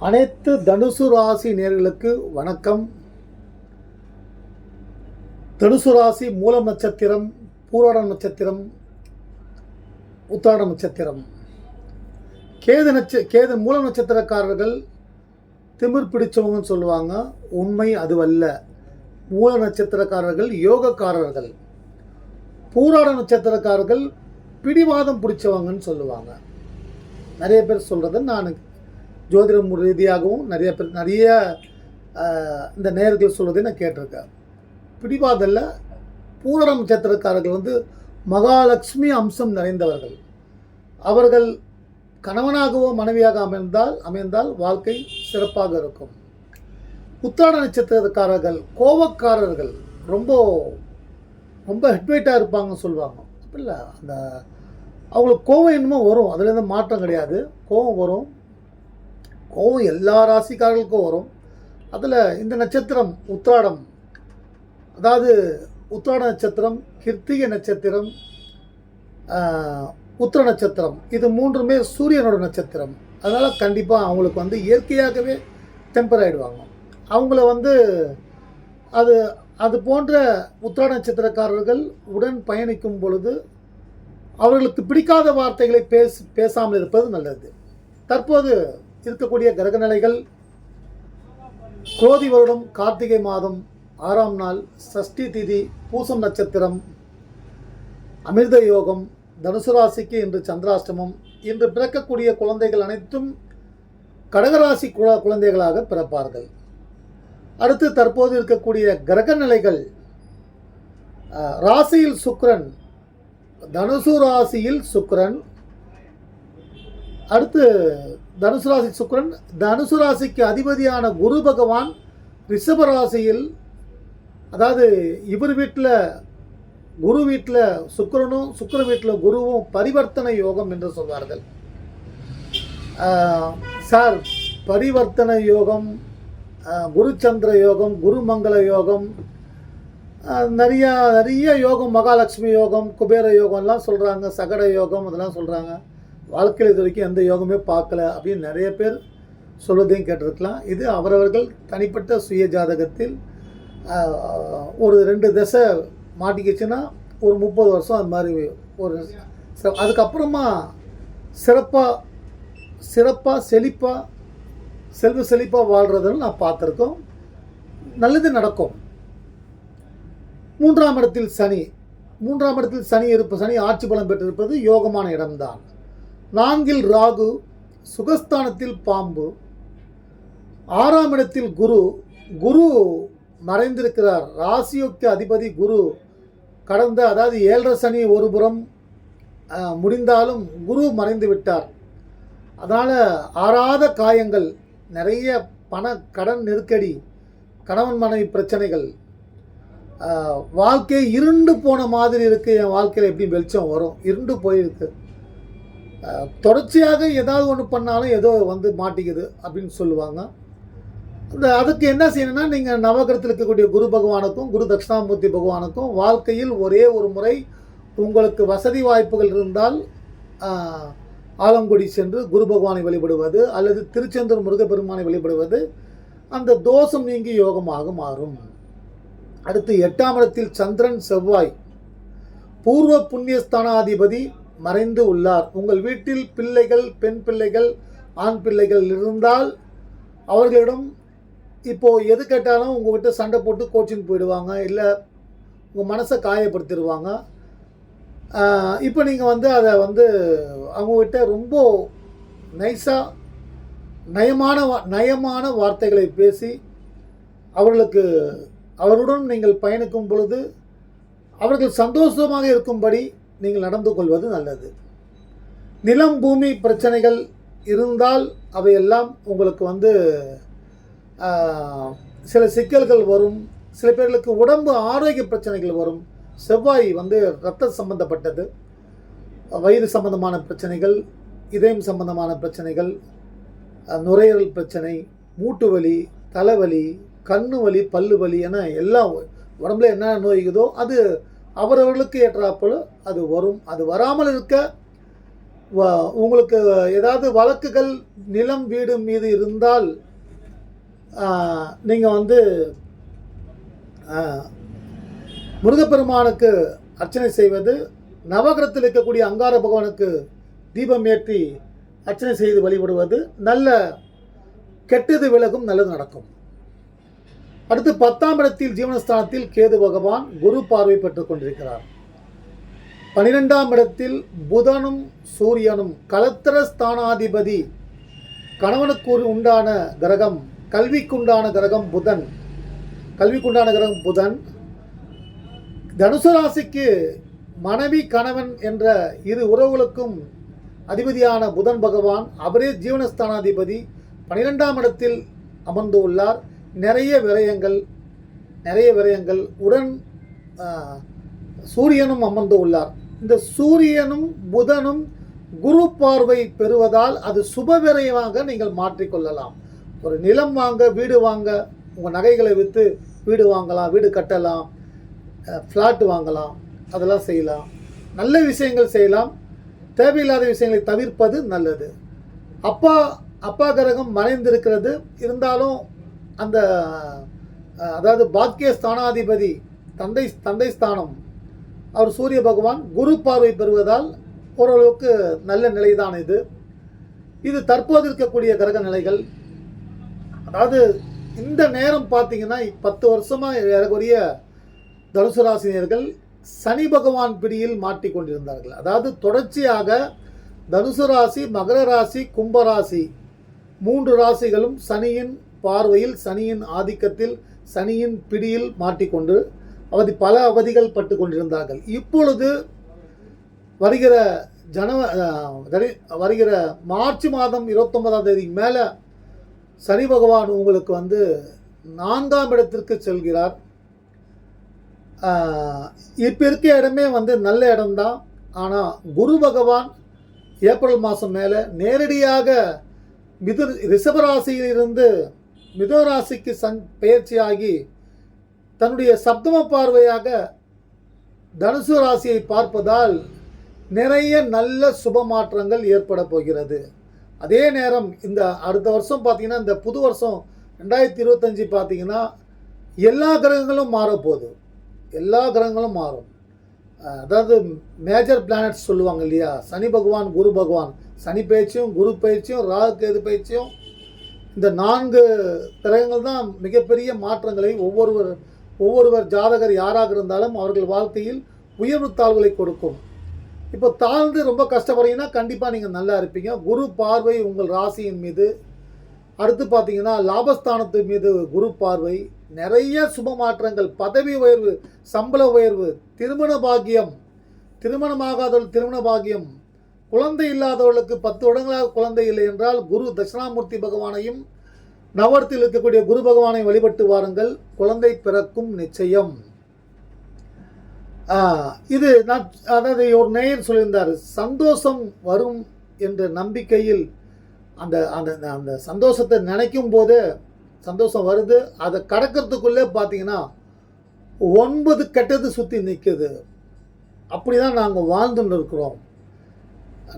அனைத்து தனுசு ராசி நேர்களுக்கு வணக்கம். தனுசு ராசி மூலம் நட்சத்திரம் பூராட நட்சத்திரம் உத்தாட நட்சத்திரம். கேது நட்ச கேது மூல நட்சத்திரக்காரர்கள் திமிர் பிடிச்சவங்கன்னு சொல்லுவாங்க. உண்மை அதுவல்ல. மூல நட்சத்திரக்காரர்கள் யோகக்காரர்கள். பூராட நட்சத்திரக்காரர்கள் பிடிவாதம் பிடிச்சவங்கன்னு சொல்லுவாங்க. நிறைய பேர் சொல்கிறத நான் ஜோதிடம் ரீதியாகவும் நிறைய பேர் நிறைய இந்த நேர்கள் சொல்வதை நான் கேட்டிருக்கேன். பிடிவாதல்ல பூரண நட்சத்திரக்காரர்கள் வந்து மகாலட்சுமி அம்சம் நிறைந்தவர்கள். அவர்கள் கணவனாகவோ மனைவியாக அமைந்தால் அமைந்தால் வாழ்க்கை சிறப்பாக இருக்கும். உத்தாட நட்சத்திரக்காரர்கள் கோபக்காரர்கள் ரொம்ப ரொம்ப ஹெட்வெயிட்டாக இருப்பாங்கன்னு சொல்லுவாங்க. அப்படி இல்லை அந்த அவங்களுக்கு கோவம் என்னமோ வரும். அதுலேருந்து மாற்றம் கிடையாது. கோவம் வரும். கோபம் எல்லா ராசிக்காரர்களுக்கும் வரும். அதில் இந்த நட்சத்திரம் உத்ராடம் அதாவது உத்ராட நட்சத்திரம் கிருத்திகை நட்சத்திரம் உத்திர நட்சத்திரம். இது மூன்றுமே சூரியனோட நட்சத்திரம். அதனால் கண்டிப்பாக அவங்களுக்கு வந்து இயற்கையாகவே டெம்பர் ஆகிடுவாங்க அவங்கள வந்து அது அது போன்ற உத்திராட நட்சத்திரக்காரர்கள் உடன் பயணிக்கும் பொழுது அவர்களுக்கு பிடிக்காத வார்த்தைகளை பேச பேசாமல் இருப்பது நல்லது. தற்போது இருக்கக்கூடிய கிரக நிலைகள் குரோதி வருடம் கார்த்திகை மாதம் ஆறாம் நாள் சஷ்டி திதி பூசம் நட்சத்திரம் அமிர்த யோகம் தனுசு ராசிக்கு இன்று சந்திராஷ்டமம். இன்று பிறக்கக்கூடிய குழந்தைகள் அனைத்தும் கடகராசி குல குழந்தைகளாக பிறப்பார்கள். அடுத்து தற்போது இருக்கக்கூடிய கிரக நிலைகள் ராசியில் சுக்ரன் தனுசு ராசியில் சுக்ரன் அடுத்து தனுசு ராசி சுக்கிரன் தனுசு ராசிக்கு அதிபதியான குரு பகவான் ரிஷப ராசியில் அதாவது இவர் வீட்டில் குரு வீட்டில் சுக்கரனும் சுக்கர வீட்டில் குருவும் பரிவர்த்தனை யோகம் என்று சொல்வார்கள். சார் பரிவர்த்தனை யோகம் குருச்சந்திர யோகம் குருமங்கள யோகம் நிறைய நிறைய யோகம் மகாலட்சுமி யோகம் குபேர யோகம்லாம் சொல்கிறாங்க சகட யோகம் அதெல்லாம் சொல்கிறாங்க வாழ்க்கையில் இது வரைக்கும் எந்த யோகமே பார்க்கல அப்படின்னு நிறைய பேர் சொல்வதையும் கேட்டிருக்கலாம். இது அவரவர்கள் தனிப்பட்ட சுய ஜாதகத்தில் ஒரு ரெண்டு திசை மாட்டிக்கிச்சுன்னா ஒரு முப்பது வருஷம் அது மாதிரி ஒரு அதுக்கப்புறமா சிறப்பாக சிறப்பாக செழிப்பாக செல்வ செழிப்பாக வாழ்கிறதுன்னு நான் பார்த்துருக்கோம். நல்லது நடக்கும். மூன்றாம் இடத்தில் சனி. மூன்றாம் இடத்தில் சனி இருப்ப சனி ஆட்சி பலம் பெற்றிருப்பது யோகமான இடம்தான். நான்கில் ராகு சுகஸ்தானத்தில் பாம்பு. ஆறாம் இடத்தில் குரு குரு மறைந்திருக்கிறார். ராசியோக்கு அதிபதி குரு கடந்த அதாவது ஏழரை சனி ஒருபுறம் முடிந்தாலும் குரு மறைந்து விட்டார் அதனால் ஆறாத காயங்கள் நிறைய பண கடன் நெருக்கடி கணவன் மனைவி பிரச்சனைகள் வாழ்க்கை இருண்டு போன மாதிரி இருக்குது என் வாழ்க்கையில் எப்படி வெளிச்சம் வரும்? இருண்டு போயிருக்கு. தொடர்ச்சியாக ஏதாவது ஒன்று பண்ணாலும் ஏதோ வந்து மாட்டிக்குது அப்படின்னு சொல்லுவாங்க. அந்த அதுக்கு என்ன செய்யணும்னா நீங்கள் நவகிரத்தில் இருக்கக்கூடிய குரு பகவானுக்கும் குரு தட்சிணாமூர்த்தி பகவானுக்கும் வாழ்க்கையில் ஒரே ஒரு முறை உங்களுக்கு வசதி வாய்ப்புகள் இருந்தால் ஆலங்குடி சென்று குரு பகவானை வழிபடுவது அல்லது திருச்செந்தூர் முருகப்பெருமானை வழிபடுவது அந்த தோஷம் நீங்கி யோகமாக மாறும். அடுத்து எட்டாம் இடத்தில் சந்திரன் செவ்வாய். பூர்வ புண்ணியஸ்தானாதிபதி மறைந்து உள்ளார். உங்கள் வீட்டில் பிள்ளைகள் பெண் பிள்ளைகள் ஆண் பிள்ளைகள் இருந்தால் அவர்களிடம் இப்போ எது கேட்டாலும் உங்கள்கிட்ட சண்டை போட்டு கோச்சிங் போயிடுவாங்க. இல்லை உங்கள் மனசை காயப்படுத்திடுவாங்க. இப்போ நீங்கள் வந்து அதை வந்து அவங்கக்கிட்ட ரொம்ப நைஸாக நயமான வா- நயமான வார்த்தைகளை பேசி அவர்களுக்கு அவருடன் நீங்கள் பயணிக்கும் பொழுது அவர்கள் சந்தோஷமாக இருக்கும்படி நீங்கள் நடந்து கொள்வது நல்லது. நிலம் பூமி பிரச்சனைகள் இருந்தால் அவையெல்லாம் உங்களுக்கு வந்து சில சிக்கல்கள் வரும். சில பேர்களுக்கு உடம்பு ஆரோக்கிய பிரச்சனைகள் வரும். செவ்வாய் வந்து இரத்த சம்பந்தப்பட்டது வயிறு சம்பந்தமான பிரச்சனைகள் இதயம் சம்பந்தமான பிரச்சனைகள் நுரையீரல் பிரச்சனை மூட்டு வலி தலைவலி கண்ணு வலி பல்லு வலி என எல்லாம் உடம்புல என்ன நோய் அது அவரவர்களுக்கு ஏற்றாப்புல அது வரும். அது வராமல் இருக்க வ- உங்களுக்கு ஏதாவது வழக்குகள் நிலம் வீடு மீது இருந்தால் நீங்கள் வந்து முருகப்பெருமானுக்கு அர்ச்சனை செய்வது நவகிரத்தில் இருக்கக்கூடிய அங்கார பகவானுக்கு தீபம் ஏற்றி அர்ச்சனை செய்து வழிபடுவது நல்ல கெட்டது விலகும் நல்லது நடக்கும். அடுத்து பத்தாம் இடத்தில் ஜீவனஸ்தானத்தில் கேது பகவான் குரு பார்வை பெற்றுக் கொண்டிருக்கிறார். பனிரெண்டாம் இடத்தில் புதனும் சூரியனும் கலத்திர ஸ்தானாதிபதி கணவனுக்கு உண்டான கிரகம் கல்விக்குண்டான கிரகம் புதன். கல்விக்குண்டான கிரகம் புதன். தனுசு ராசிக்கு மனைவி கணவன் என்ற இரு உறவுகளுக்கும் அதிபதியான புதன் பகவான் அவரே ஜீவனஸ்தானாதிபதி. பனிரெண்டாம் இடத்தில் அமர்ந்து உள்ளார். நிறைய விரயங்கள் நிறைய விரயங்கள். உடன் சூரியனும் அமர்ந்து உள்ளார். இந்த சூரியனும் புதனும் குரு பார்வை பெறுவதால் அது சுப விரயமாக நீங்கள் மாற்றிக்கொள்ளலாம் ஒரு நிலம் வாங்க வீடு வாங்க உங்கள் நகைகளை விற்று வீடு வாங்கலாம் வீடு கட்டலாம் ஃப்ளாட் வாங்கலாம் அதெல்லாம் செய்யலாம். நல்ல விஷயங்கள் செய்யலாம். தேவையில்லாத விஷயங்களை தவிர்ப்பது நல்லது. அப்பா அப்பா கிரகம் மறைந்திருக்கிறது. இருந்தாலும் அந்த அதாவது பாக்கிய ஸ்தானாதிபதி தந்தை தந்தை ஸ்தானம் அவர் சூரிய பகவான் குரு பார்வை பெறுவதால் ஓரளவுக்கு நல்ல நிலைதான் இது. இது தற்போது இருக்கக்கூடிய கிரக நிலைகள். அதாவது இந்த நேரம் பார்த்தீங்கன்னா பத்து வருஷமாக ஏறக்கூடிய தனுசு ராசினியர்கள் சனி பகவான் பிடியில் மாட்டிக்கொண்டிருந்தார்கள் அதாவது தொடர்ச்சியாக தனுசு ராசி மகர ராசி கும்பராசி மூன்று ராசிகளும் சனியின் பார்வையில் சனியின் ஆதிக்கத்தில் சனியின் பிடியில் மாட்டிக்கொண்டு அவதி பல அவதிகள் பட்டு கொண்டிருந்தார்கள். இப்பொழுது வருகிற ஜனவ வருகிற மார்ச் மாதம் இருபத்தொன்பதாம் தேதி மேலே சனி பகவான் உங்களுக்கு வந்து நான்காம் இடத்திற்கு செல்கிறார். இப்போ இருக்க இடமே வந்து நல்ல இடம்தான். ஆனால் குரு பகவான் ஏப்ரல் மாதம் மேலே நேரடியாக மிது ரிஷபராசியிலிருந்து மிதுன ராசிக்கு பயிற்சியாகி தன்னுடைய சப்தம பார்வையாக தனுசு ராசியை பார்ப்பதால் நிறைய நல்ல சுப மாற்றங்கள் ஏற்பட போகிறது. அதே நேரம் இந்த அடுத்த வருஷம் பார்த்தீங்கன்னா இந்த புது வருஷம் ரெண்டாயிரத்தி இருபத்தஞ்சி பார்த்தீங்கன்னா எல்லா கிரகங்களும் மாறப்போகுது. எல்லா கிரகங்களும் மாறும். அதாவது மேஜர் பிளானட்ஸ் சொல்லுவாங்க இல்லையா? சனி பகவான் குரு பகவான். சனி பயிற்சியும் குரு பயிற்சியும் ராகு கேது பயிற்சியும் இந்த நான்கு கிரகங்கள் தான் மிகப்பெரிய மாற்றங்களை ஒவ்வொருவர் ஒவ்வொருவர் ஜாதகர் யாராக இருந்தாலும் அவர்கள் வாழ்க்கையில் உயர்வு தாழ்வுகளை கொடுக்கும். இப்போ தாழ்ந்து ரொம்ப கஷ்டப்படுறீங்கன்னா கண்டிப்பாக நீங்கள் நல்லா இருப்பீங்க. குரு பார்வை உங்கள் ராசியின் மீது. அடுத்து பார்த்தீங்கன்னா லாபஸ்தானத்து மீது குரு பார்வை. நிறைய சுப மாற்றங்கள் பதவி உயர்வு சம்பள உயர்வு திருமண பாக்கியம். திருமணமாகாதவள் திருமண பாக்கியம். குழந்தை இல்லாதவர்களுக்கு பத்து வருடங்களாக குழந்தை இல்லை என்றால் குரு தட்சிணாமூர்த்தி பகவானையும் நவரத்தில் இருக்கக்கூடிய குரு பகவானை வழிபட்டு வாருங்கள். குழந்தை பிறக்கும் நிச்சயம். இது நான் அதாவது ஒரு நேயர் சொல்லியிருந்தார் சந்தோஷம் வரும் என்ற நம்பிக்கையில் அந்த அந்த அந்த சந்தோஷத்தை நினைக்கும் போது சந்தோஷம் வருது. அதை கடக்கிறதுக்குள்ளே பார்த்தீங்கன்னா ஒன்பது கெட்டது சுற்றி நிற்குது அப்படி தான் நாங்கள் வாழ்ந்துன்னு இருக்கிறோம்.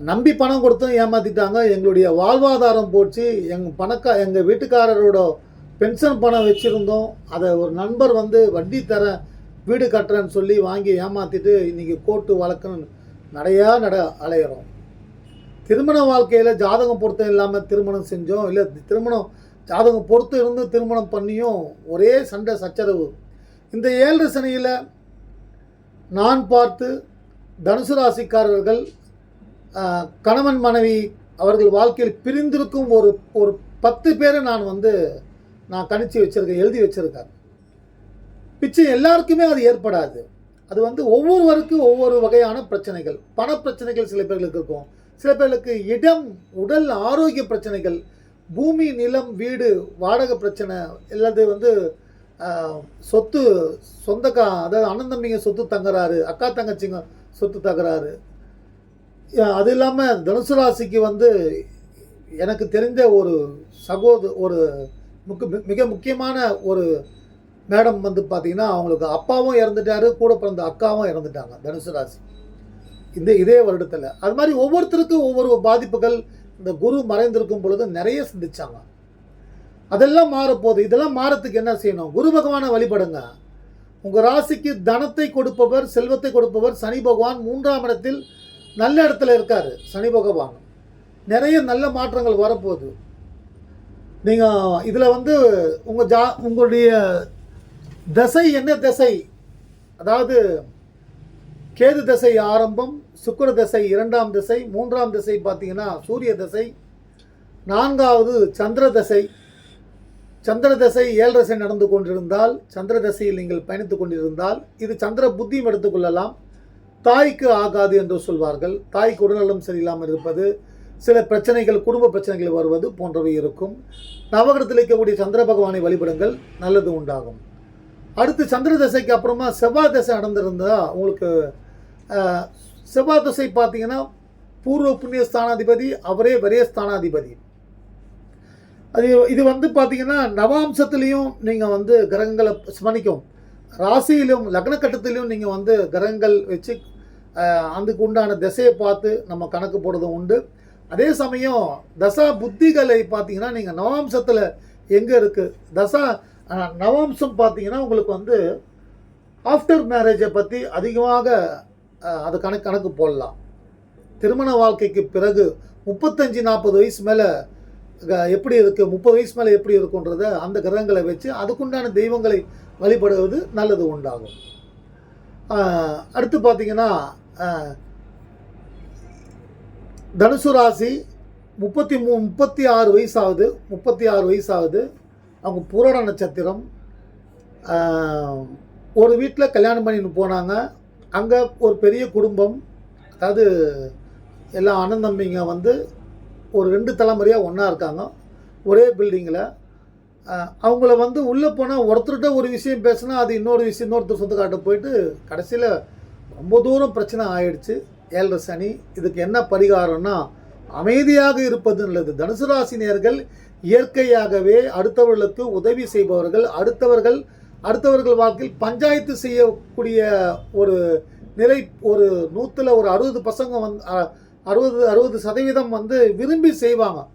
நம்பி பணம் கொடுத்தும் ஏமாற்றிட்டாங்க எங்களுடைய வாழ்வாதாரம் போச்சு. எங்கள் பணக்கா எங்கள் வீட்டுக்காரரோட பென்ஷன் பணம் வச்சுருந்தோம். அதை ஒரு நண்பர் வந்து வட்டி தரேன் வீடு கட்டுறேன்னு சொல்லி வாங்கி ஏமாற்றிட்டு இன்றைக்கி கோர்ட்டு வழக்குன்னு நிறையா நட அலையிறோம். திருமண வாழ்க்கையில் ஜாதகம் பொருத்தம் இல்லாமல் திருமணம் செஞ்சோம். இல்லை திருமணம் ஜாதகம் பொறுத்து இருந்து திருமணம் பண்ணியும் ஒரே சண்டை சச்சரவு. இந்த ஏழு சனியில் நான் பார்த்து தனுசு ராசிக்காரர்கள் கணவன் மனைவி அவர்கள் வாழ்க்கையில் பிரிந்திருக்கும் ஒரு ஒரு பத்து பேரை நான் வந்து நான் கணிச்சு வச்சுருக்கேன் எழுதி வச்சுருக்கேன். பிச்சை எல்லாருக்குமே அது ஏற்படாது. அது வந்து ஒவ்வொருவருக்கும் ஒவ்வொரு வகையான பிரச்சனைகள். பண பிரச்சனைகள் சில பேர்களுக்கு இருக்கும். சில பேர்களுக்கு இடம் உடல் ஆரோக்கிய பிரச்சனைகள் பூமி நிலம் வீடு வாடகை பிரச்சனை எல்லாது வந்து சொத்து சொந்தக்கா அதாவது அண்ணன் தம்பிங்க சொத்து தங்குறாரு அக்கா தங்கச்சிங்க சொத்து தங்குறாரு. அது இல்லாமல் தனுசு ராசிக்கு வந்து எனக்கு தெரிந்த ஒரு சகோதர ஒரு முக்கு மிக முக்கியமான ஒரு மேடம் வந்து பார்த்தீங்கன்னா அவங்களுக்கு அப்பாவும் இறந்துட்டாரு கூட பிறந்த அக்காவும் இறந்துட்டாங்க தனுசு ராசி. இந்த இதே வருடத்தில். அது மாதிரி ஒவ்வொருத்தருக்கும் ஒவ்வொரு பாதிப்புகள் இந்த குரு மறைந்திருக்கும் பொழுது நிறைய சிந்திச்சாங்க. அதெல்லாம் மாறப்போகுது. இதெல்லாம் மாறத்துக்கு என்ன செய்யணும்? குரு பகவானை வழிபடுங்க. உங்கள் ராசிக்கு தனத்தை கொடுப்பவர் செல்வத்தை கொடுப்பவர் சனி பகவான் மூன்றாம் இடத்தில் நல்ல இடத்துல இருக்கார் சனி பகவான். நிறைய நல்ல மாற்றங்கள் வரப்போகுது. நீங்கள் இதில் வந்து உங்கள் ஜா உங்களுடைய தசை என்ன தசை? அதாவது கேது தசை ஆரம்பம் சுக்கிர தசை இரண்டாம் திசை மூன்றாம் திசை பார்த்தீங்கன்னா சூரிய தசை நான்காவது சந்திர தசை. சந்திர தசை ஏழரசை தசை நடந்து கொண்டிருந்தால் சந்திர தசையில் நீங்கள் பயணித்துக் கொண்டிருந்தால் இது சந்திர புத்தியும் எடுத்துக்கொள்ளலாம் தாய்க்கு ஆகாது என்று சொல்வார்கள். தாய்க்கு உடல்நலம் சரியில்லாமல் இருப்பது சில பிரச்சனைகள் குடும்ப பிரச்சனைகள் வருவது போன்றவை இருக்கும். நவகிரத்தில் இருக்கக்கூடிய சந்திர பகவானை வழிபடுங்கள் நல்லது உண்டாகும். அடுத்து சந்திர தசைக்கு அப்புறமா செவ்வாய் தசை நடந்திருந்தால் உங்களுக்கு செவ்வாய் தசை பார்த்தீங்கன்னா பூர்வ புண்ணிய ஸ்தானாதிபதி அவரே வரைய ஸ்தானாதிபதி. அது இது வந்து பார்த்தீங்கன்னா நவாம்சத்துலேயும் நீங்கள் வந்து கிரகங்களை ஸ்மணிக்கும் ராசியிலும் லக்ன கட்டத்திலையும் நீங்கள் வந்து கிரகங்கள் வச்சு அதுக்கு உண்டான திசையை பார்த்து நம்ம கணக்கு போடுறதும் உண்டு. அதே சமயம் தசா புத்திகளை பார்த்தீங்கன்னா நீங்கள் நவாம்சத்தில் எங்கே இருக்குது தசா நவாம்சம் பார்த்தீங்கன்னா உங்களுக்கு வந்து ஆஃப்டர் மேரேஜை பற்றி அதிகமாக அது கணக்கு கணக்கு போடலாம். திருமண வாழ்க்கைக்கு பிறகு முப்பத்தஞ்சு நாற்பது வயசு மேலே எப்படி இருக்குது முப்பது வயசு மேலே எப்படி இருக்குன்றத அந்த கிரகங்களை வச்சு அதுக்குண்டான தெய்வங்களை வழிபடுவது நல்லது உண்டாகும். அடுத்து பார்த்திங்கன்னா தனுசு ராசி முப்பத்தி மூ முப்பத்தி ஆறு வயசாகுது முப்பத்தி ஆறு வயசாகுது. அவங்க புராண நட்சத்திரம். ஒரு வீட்டில் கல்யாணம் பண்ணிட்டு போனாங்க. அங்கே ஒரு பெரிய குடும்பம். அதாவது எல்லா அண்ணன் தம்பிங்க வந்து ஒரு ரெண்டு தலைமுறையாக ஒன்றா இருக்காங்க. ஒரே பில்டிங்கில் அவங்கள வந்து உள்ளே போனால் ஒருத்தர்கிட்ட ஒரு விஷயம் பேசினா அது இன்னொரு விஷயம் இன்னொருத்தர் சொந்தக்காட்ட போயிட்டு கடைசியில் ரொம்ப தூரம் பிரச்சனை ஆயிடுச்சு. ஏழரை சனி. இதுக்கு என்ன பரிகாரம்னா அமைதியாக இருப்பது நல்லது. தனுசு ராசினியர்கள் இயற்கையாகவே அடுத்தவர்களுக்கு உதவி செய்பவர்கள் அடுத்தவர்கள் அடுத்தவர்கள் வாழ்க்கையில் பஞ்சாயத்து செய்யக்கூடிய ஒரு நிலை ஒரு நூற்றில் ஒரு அறுபது பசங்க வந்து அறுபது அறுபது சதவீதம் வந்து விரும்பி செய்வாங்க.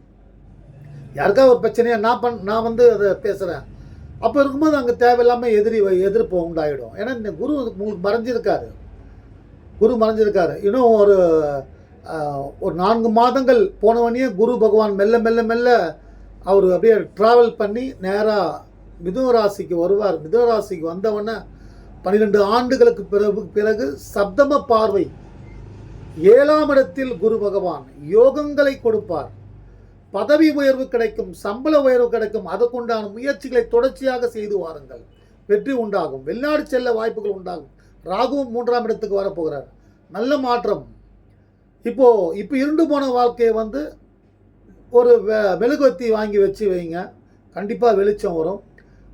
யாருக்கா ஒரு பிரச்சனையை நான் பண் நான் வந்து அதை பேசுகிறேன் அப்போ இருக்கும்போது அங்கே தேவையில்லாமல் எதிரி வ- எதிர்ப்பு உண்டாயிடும். ஏன்னா இந்த குரு உங்களுக்கு மறைஞ்சிருக்காரு. குரு மறைஞ்சிருக்காரு. இன்னும் ஒரு ஒரு நான்கு மாதங்கள் போனவனே குரு பகவான் மெல்ல மெல்ல மெல்ல அவர் அப்படியே ட்ராவல் பண்ணி நேராக மிதுன ராசிக்கு வருவார். மிதுன ராசிக்கு வந்தவொடனே பன்னிரெண்டு ஆண்டுகளுக்கு பிறகு பிறகு சப்தம பார்வை. ஏழாம் இடத்தில் குரு பகவான் யோகங்களை கொடுப்பார். பதவி உயர்வு கிடைக்கும் சம்பள உயர்வு கிடைக்கும். அதற்குண்டான முயற்சிகளை தொடர்ச்சியாக செய்து வாருங்கள். வெற்றி உண்டாகும். வெளிநாடு செல்ல வாய்ப்புகள் உண்டாகும். ராகுவும் மூன்றாம் இடத்துக்கு வரப்போகிறார். நல்ல மாற்றம். இப்போது இப்போ இருண்டு போன வாழ்க்கையை வந்து ஒரு வெ- மெழுகுவர்த்தி வாங்கி வச்சு வைங்க. கண்டிப்பாக வெளிச்சம் வரும்.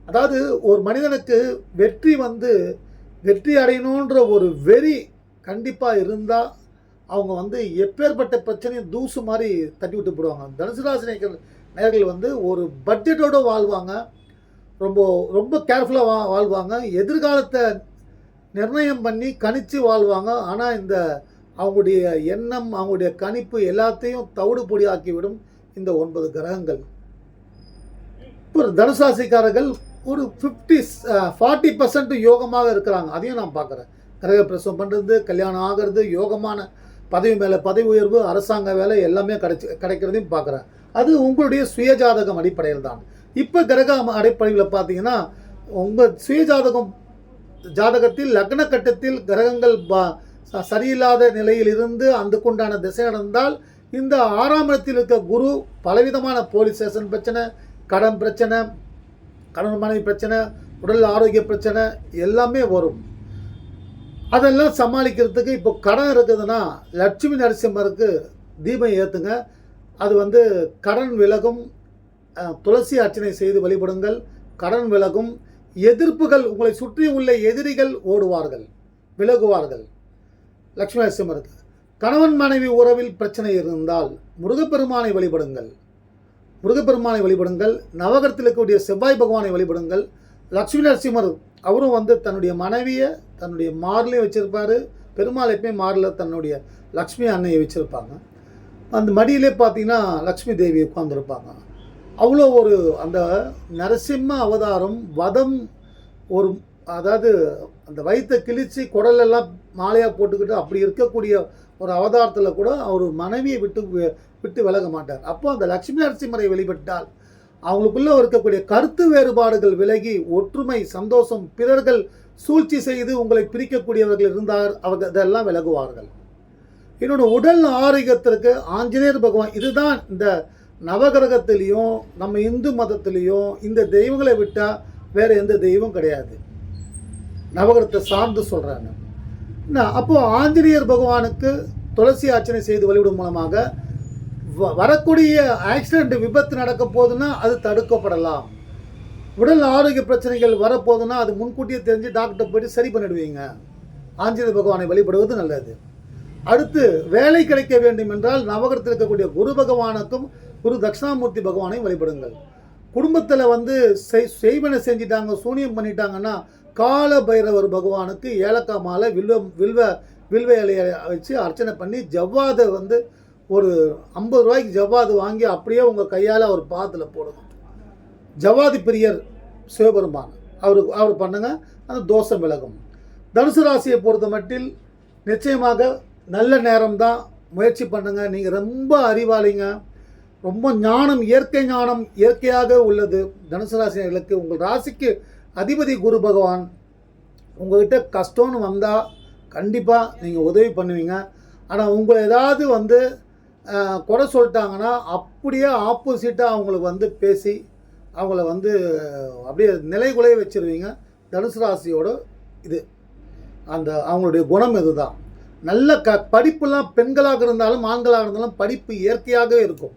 அதாவது ஒரு மனிதனுக்கு வெற்றி வந்து வெற்றி அடையணுன்ற ஒரு வெறி கண்டிப்பாக இருந்தால் அவங்க வந்து எப்பேற்பட்ட பிரச்சனையும் தூசு மாதிரி தட்டி விட்டு போடுவாங்க. தனுசு ராசி நேர்கள் வந்து ஒரு பட்ஜெட்டோடு வாழ்வாங்க. ரொம்ப ரொம்ப கேர்ஃபுல்லாக வா வாழ்வாங்க. எதிர்காலத்தை நிர்ணயம் பண்ணி கணிச்சு வாழ்வாங்க. ஆனால் இந்த அவங்களுடைய எண்ணம் அவங்களுடைய கணிப்பு எல்லாத்தையும் தவிடு பொடியாக்கிவிடும் இந்த ஒன்பது கிரகங்கள். ஒரு தனுசாசிக்காரர்கள் ஒரு ஃபிஃப்டி ஃபார்ட்டி பர்சன்ட் யோகமாக இருக்கிறாங்க. அதையும் நான் பார்க்குறேன். கிரக பிரசவம் பண்ணுறது கல்யாணம் ஆகிறது யோகமான பதவி மேலே பதவி உயர்வு அரசாங்க வேலை எல்லாமே கிடைச்சி கிடைக்கிறதையும் பார்க்குறேன். அது உங்களுடைய சுயஜாதகம் அடிப்படையில் தான் இப்போ கிரக அடிப்படையில் பார்த்தீங்கன்னா உங்கள் சுயஜாதகம் ஜாதகத்தில் லக்ன கட்டத்தில் கிரகங்கள் ச- சரியில்லாத நிலையில் இருந்து அதுக்குண்டான திசை நடந்தால் இந்த ஆறாம் இடத்தில் இருக்க குரு பலவிதமான போலீஸ் ஸ்டேஷன் பிரச்சனை கடன் பிரச்சனை கடன் மனைவி பிரச்சனை உடல் ஆரோக்கிய பிரச்சனை எல்லாமே வரும். அதெல்லாம் சமாளிக்கிறதுக்கு இப்போ கடன் இருக்குதுன்னா லட்சுமி நரசிம்மருக்கு தீபம் ஏற்றுங்க அது வந்து கடன் விலகும் துளசி அர்ச்சனை செய்து வழிபடுங்கள். கடன் விலகும் எதிர்ப்புகள் உங்களை சுற்றி உள்ள எதிரிகள் ஓடுவார்கள் விலகுவார்கள். லக்ஷ்மி நரசிம்மருக்கு கணவன் மனைவி உறவில் பிரச்சனை இருந்தால் முருகப்பெருமானை வழிபடுங்கள். முருகப்பெருமானை வழிபடுங்கள் நவகரத்தில் இருக்கக்கூடிய செவ்வாய் பகவானை வழிபடுங்கள். லக்ஷ்மி நரசிம்மர் அவரும் வந்து தன்னுடைய மனைவியை தன்னுடைய மாரிலையும் வச்சிருப்பாரு. பெருமாள் எப்பயும் மாரில் தன்னுடைய லக்ஷ்மி அன்னையை வச்சுருப்பாங்க. அந்த மடியிலே பார்த்தீங்கன்னா லக்ஷ்மி தேவி உட்காந்துருப்பாங்க அவ்வளோ ஒரு அந்த நரசிம்ம அவதாரம் வதம் ஒரு அதாவது அந்த வயிற்றை கிழித்து குடலெல்லாம் மாலையாக போட்டுக்கிட்டு அப்படி இருக்கக்கூடிய ஒரு அவதாரத்தில் கூட அவர் மனைவியை விட்டு விட்டு விலக மாட்டார். அப்போ அந்த லக்ஷ்மி நரசிம்மரை வெளிப்பட்டால் அவங்களுக்குள்ளே இருக்கக்கூடிய கருத்து வேறுபாடுகள் விலகி ஒற்றுமை சந்தோஷம் பிறர்கள் சூழ்ச்சி செய்து உங்களை பிரிக்கக்கூடியவர்கள் இருந்தார் அவர்கள் இதெல்லாம் விலகுவார்கள். என்னோட உடல் ஆரோக்கியத்திற்கு ஆஞ்சநேயர் பகவான் இதுதான் இந்த நவகிரகத்திலையும் நம்ம இந்து மதத்திலையும் இந்த தெய்வங்களை விட்டால் வேறு எந்த தெய்வம் கிடையாது. நவகிரகத்தை சார்ந்து சொல்கிறாங்க என்ன? அப்போது ஆஞ்சநேயர் பகவானுக்கு துளசி ஆர்ச்சனை செய்து வழிபடும் மூலமாக வ- வரக்கூடிய ஆக்சிடெண்ட் விபத்து நடக்க போதுன்னா அது தடுக்கப்படலாம். உடல் ஆரோக்கிய பிரச்சனைகள் வரப்போகுதுன்னா அது முன்கூட்டியே தெரிஞ்சு டாக்டர் போயிட்டு சரி பண்ணிடுவீங்க. ஆஞ்சநேயர் பகவானை வழிபடுவது நல்லது. அடுத்து வேலை கிடைக்க வேண்டும் என்றால் நவகரத்தில் இருக்கக்கூடிய குரு பகவானுக்கும் குரு தட்சிணாமூர்த்தி பகவானையும் வழிபடுங்கள். குடும்பத்தில் வந்து செய் செய்வனை செஞ்சிட்டாங்க சூனியம் பண்ணிட்டாங்கன்னா கால பைரவர் பகவானுக்கு ஏலக்காய் மாலை வில்வ வில்வ வில்வ இலையை வச்சு அர்ச்சனை பண்ணி ஜவ்வாதை வந்து ஒரு ஐம்பது ரூபாய்க்கு ஜவ்வாது வாங்கி அப்படியே உங்கள் கையால் அவர் பாதத்தில் போடணும். ஜவ்வாதி பிரியர் சிவபெருமான் அவருக்கு அவர் பண்ணுங்க அந்த தோஷம் விலகும். தனுசு ராசியை பொறுத்த மட்டில் நிச்சயமாக நல்ல நேரம் தான் முயற்சி பண்ணுங்கள் நீங்கள் ரொம்ப அறிவாளிங்க. ரொம்ப ஞானம் இயற்கை ஞானம் இயற்கையாக உள்ளது. தனுசு ராசினர்களுக்கு உங்கள் ராசிக்கு அதிபதி குரு பகவான் உங்கள்கிட்ட கஷ்டம்னு வந்தால் கண்டிப்பாக நீங்கள் உதவி பண்ணுவீங்க. ஆனால் உங்களை ஏதாவது வந்து குறை சொல்லிட்டாங்கன்னா அப்படியே ஆப்போசிட்டாக அவங்களுக்கு வந்து பேசி அவங்கள வந்து அப்படியே நிலைகுலைய வச்சிருவீங்க. தனுசு ராசியோட இது. அந்த அவங்களுடைய குணம் இதுதான். நல்ல க படிப்புலாம் பெண்களாக இருந்தாலும் ஆண்களாக இருந்தாலும் படிப்பு இயற்கையாகவே இருக்கும்.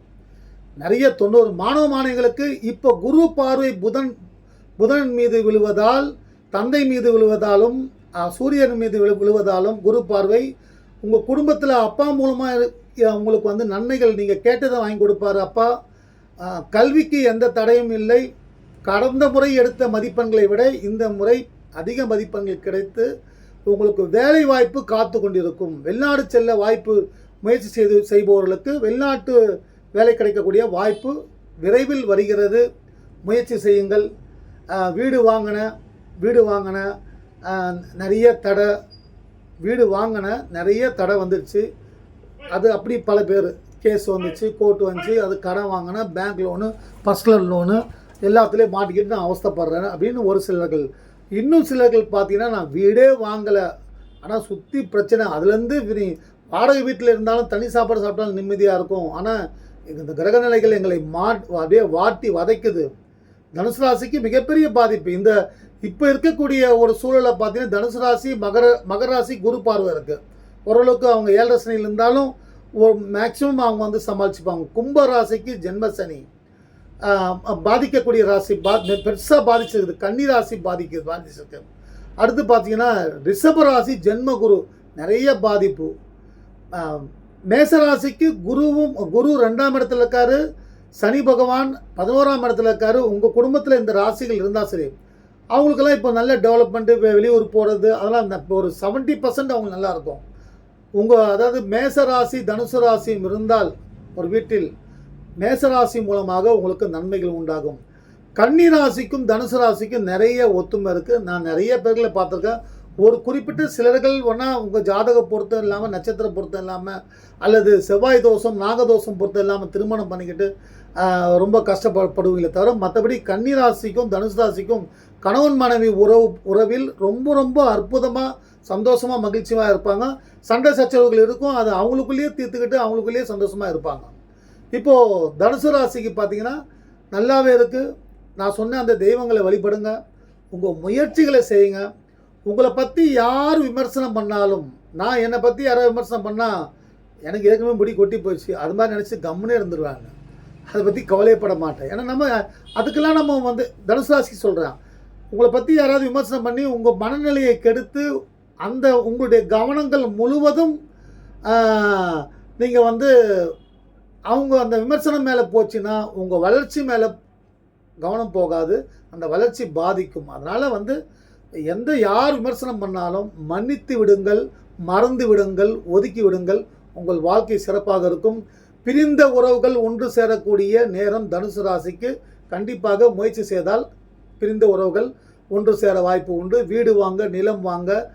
நிறைய தொண்ணூறு மாணவ மாணவிகளுக்கு இப்போ குரு பார்வை புதன் புதன் மீது விழுவதால் தந்தை மீது விழுவதாலும் சூரியன் மீது விழு விழுவதாலும் குரு பார்வை உங்கள் குடும்பத்தில் அப்பா மூலமாக உங்களுக்கு வந்து நன்மைகள் நீங்கள் கேட்டதை வாங்கி கொடுப்பாரு அப்பா. கல்விக்கு எந்த தடையும் இல்லை. கடந்த முறை எடுத்த மதிப்பெண்களை விட இந்த முறை அதிக மதிப்பெண்கள் கிடைத்து உங்களுக்கு வேலை வாய்ப்பு காத்து கொண்டிருக்கும் வெளிநாடு செல்ல வாய்ப்பு முயற்சி செய்து செய்பவர்களுக்கு வெளிநாட்டு வேலை கிடைக்கக்கூடிய வாய்ப்பு விரைவில் வருகிறது. முயற்சி செய்யுங்கள். வீடு வாங்கின வீடு வாங்கின நிறைய தடை வீடு வாங்கின நிறைய தடை வந்துருச்சு. அது அப்படி பல பேர். கேஸ் வந்துச்சு கோர்ட் வந்துச்சு அது கடன் வாங்கின பேங்க் லோனு பர்சனல் லோனு எல்லாத்துலேயும் மாட்டிக்கிட்டு நான் அவஸ்தைப்படுறேன் அப்படின்னு ஒரு சிலர்கள். இன்னும் சிலர்கள் பார்த்தீங்கன்னா நான் வீடே வாங்கலை. ஆனால் சுற்றி பிரச்சனை. அதுலேருந்து வாடகை வீட்டில் இருந்தாலும் தனி சாப்பாடு சாப்பிட்டாலும் நிம்மதியாக இருக்கும். ஆனால் இந்த கிரக நிலைகள் எங்களை மா அப்படியே வாட்டி வதைக்குது. தனுசு ராசிக்கு மிகப்பெரிய பாதிப்பு. இந்த இப்போ இருக்கக்கூடிய ஒரு சூழலை பார்த்தீங்கன்னா தனுசு ராசி மகர மகர ராசி குரு பார்வை இருக்குது ஓரளவுக்கு அவங்க ஏழரை சனியில் இருந்தாலும் ஒரு மேக்ஸிமம் அவங்க வந்து சமாளிச்சுப்பாங்க. கும்ப ராசிக்கு ஜென்மசனி பாதிக்கக்கூடிய ராசி பா பெருசாக பாதிச்சிருக்குது. கன்னி ராசி பாதிக்கு பாதிச்சிருக்கு. அடுத்து பார்த்தீங்கன்னா ரிஷப ராசி ஜென்ம குரு. நிறைய பாதிப்பு. மேசராசிக்கு குருவும் குரு ரெண்டாம் இடத்துல இருக்காரு சனி பகவான் பதினோராம் இடத்துல இருக்காரு உங்கள் குடும்பத்தில் இந்த ராசிகள் இருந்தால் சரி. அவங்களுக்கெல்லாம் இப்போ நல்ல டெவலப்மெண்ட்டு வெளியூர் போகிறது அதெல்லாம் இந்த- இப்போ ஒரு செவன்ட்டி பர்சன்ட் அவங்க நல்லாயிருக்கும் உங்கள் அதாவது மேச ராசி தனுசு ராசியும் இருந்தால் ஒரு வீட்டில் மேச ராசி மூலமாக உங்களுக்கு நன்மைகள் உண்டாகும். கன்னி ராசிக்கும் தனுசு ராசிக்கும் நிறைய ஒத்துமை இருக்குது நான் நிறைய பேர்களை பார்த்துருக்கேன். ஒரு குறிப்பிட்ட சிலர்கள் ஒன்றா உங்கள் ஜாதக பொருத்தம் இல்லாமல் நட்சத்திர பொருத்தம் இல்லாமல் அல்லது செவ்வாய் தோஷம் நாகதோஷம் பொருத்தம் இல்லாமல் திருமணம் பண்ணிக்கிட்டு ரொம்ப கஷ்டப்படுவீங்களே தவிர மற்றபடி கன்னிராசிக்கும் தனுசு ராசிக்கும் கணவன் மனைவி உறவு உறவில் ரொம்ப ரொம்ப அற்புதமாக சந்தோஷமாக மகிழ்ச்சியாக இருப்பாங்க. சண்டை சச்சரவுகள் இருக்கும். அது அவங்களுக்குள்ளேயே தீர்த்துக்கிட்டு அவங்களுக்குள்ளேயே சந்தோஷமாக இருப்பாங்க. இப்போது தனுசு ராசிக்கு பார்த்தீங்கன்னா நல்லாவே இருக்குது நான் சொன்ன அந்த தெய்வங்களை வழிபடுங்க. உங்கள் முயற்சிகளை செய்யுங்க. உங்களை பற்றி யார் விமர்சனம் பண்ணாலும் நான் என்னை பற்றி யாராவது விமர்சனம் பண்ணால் எனக்கு ஏற்கனவே முடி கொட்டி போயிடுச்சு. அது மாதிரி நினச்சி கம்முனே இருந்துருவாங்க. அதை பற்றி கவலைப்பட மாட்டேன். ஏன்னா நம்ம அதுக்கெல்லாம் நம்ம வந்து தனுசு ராசிக்கு சொல்கிறேன் உங்களை பற்றி யாராவது விமர்சனம் பண்ணி உங்கள் மனநிலையை கெடுத்து அந்த உங்களுடைய கவனங்கள் முழுவதும் நீங்கள் வந்து அவங்க அந்த விமர்சனம் மேலே போச்சுன்னா உங்கள் வளர்ச்சி மேலே கவனம் போகாது. அந்த வளர்ச்சி பாதிக்கும். அதனால் வந்து எந்த யார் விமர்சனம் பண்ணாலும் மன்னித்து விடுங்கள் மறந்து விடுங்கள் ஒதுக்கி விடுங்கள். உங்கள் வாழ்க்கை சிறப்பாக இருக்கும். பிரிந்த உறவுகள் ஒன்று சேரக்கூடிய நேரம் தனுசு ராசிக்கு கண்டிப்பாக முயற்சி செய்தால் பிரிந்த உறவுகள் ஒன்று சேர வாய்ப்பு உண்டு. வீடு வாங்க நிலம் வாங்க.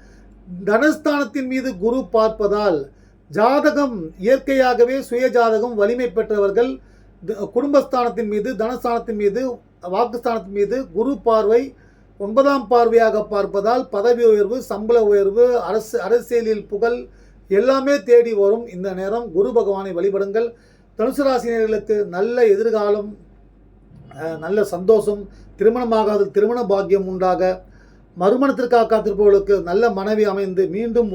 தனஸ்தானத்தின் மீது குரு பார்ப்பதால் ஜாதகம் இயற்கையாகவே சுய ஜாதகம் வலிமை பெற்றவர்கள் த- குடும்பஸ்தானத்தின் மீது தனஸ்தானத்தின் மீது வாக்குஸ்தானத்தின் மீது குரு பார்வை ஒன்பதாம் பார்வையாக பார்ப்பதால் பதவி உயர்வு சம்பள உயர்வு அரசு அரசியலில் புகழ் எல்லாமே தேடி வரும். இந்த நேரம் குரு பகவானை வழிபடுங்கள். தனுசு ராசினியர்களுக்கு நல்ல எதிர்காலம் நல்ல சந்தோஷம் திருமணமாகாத திருமண பாக்கியம் உண்டாக. மறுமணத்திற்காக காத்திருப்பவர்களுக்கு நல்ல மனைவி அமைந்து மீண்டும்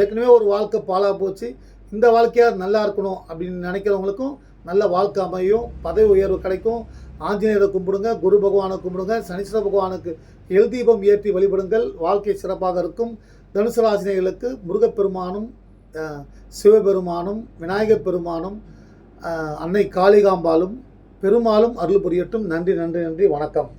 ஏற்கனவே ஒரு வாழ்க்கை பாலாக போச்சு. இந்த வாழ்க்கையாக நல்லா இருக்கணும் அப்படின்னு நினைக்கிறவங்களுக்கும் நல்ல வாழ்க்கை அமையும் பதவி உயர்வு கிடைக்கும். ஆஞ்சநேயரை கும்பிடுங்க குரு பகவானை கும்பிடுங்க சனீஸ்வர பகவானுக்கு எழுதீபம் ஏற்றி வழிபடுங்கள். வாழ்க்கை சிறப்பாக இருக்கும். தனுசு ராசினியர்களுக்கு முருகப்பெருமானும் சிவபெருமானும் விநாயகப் பெருமானும் அன்னை காளிகாம்பாலும் பெருமாளும் அருள் புரியட்டும். நன்றி நன்றி நன்றி. வணக்கம்.